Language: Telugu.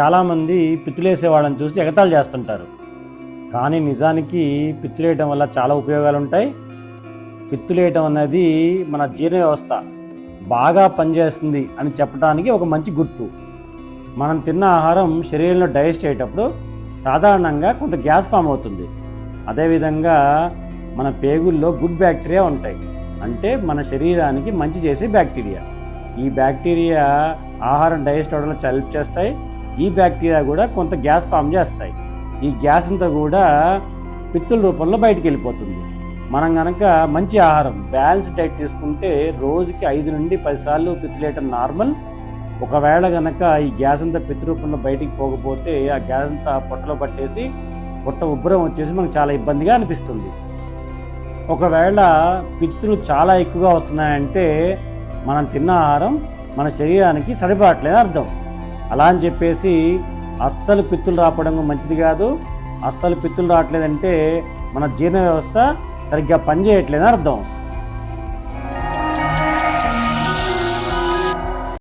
చాలామంది పిత్తులేసే వాళ్ళని చూసి ఎగతాళి చేస్తుంటారు. కానీ నిజానికి పిత్తులేయటం వల్ల చాలా ఉపయోగాలు ఉంటాయి పిత్తులేయటం అనేది మన జీర్ణ వ్యవస్థ బాగా పనిచేస్తుంది అని చెప్పడానికి ఒక మంచి గుర్తు. మనం తిన్న ఆహారం శరీరంలో డైజెస్ట్ అయ్యేటప్పుడు సాధారణంగా కొంత గ్యాస్ ఫామ్ అవుతుంది. అదేవిధంగా మన పేగుల్లో గుడ్ బ్యాక్టీరియా ఉంటాయి. అంటే మన శరీరానికి మంచి చేసే బ్యాక్టీరియా. ఈ బ్యాక్టీరియా ఆహారం డైజెస్ట్ అవ్వడంలో హెల్ప్ చేస్తాయి. ఈ బ్యాక్టీరియా కూడా కొంత గ్యాస్ ఫామ్ చేస్తాయి. ఈ గ్యాస్ అంతా కూడా పిత్తుల రూపంలో బయటికి వెళ్ళిపోతుంది. మనం కనుక మంచి ఆహారం బ్యాలెన్స్ డైట్ తీసుకుంటే రోజుకి ఐదు నుండి పదిసార్లు పిత్తులేయటం నార్మల్. ఒకవేళ కనుక ఈ గ్యాస్ అంతా పితృరూపంలో రూపంలో బయటికి పోకపోతే ఆ గ్యాస్ అంతా పొట్టలో పట్టేసి పొట్ట ఉబ్బరం వచ్చేసి మనకు చాలా ఇబ్బందిగా అనిపిస్తుంది. ఒకవేళ పిత్తులు చాలా ఎక్కువగా వస్తున్నాయంటే మనం తిన్న ఆహారం మన శరీరానికి సరిపడట్లేదు అర్థం. అలా అని చెప్పేసి అస్సలు పిత్తులు రాపడం మంచిది కాదు. అస్సలు పిత్తులు రావట్లేదంటే మన జీర్ణ వ్యవస్థ సరిగ్గా పనిచేయట్లేదని అర్థం.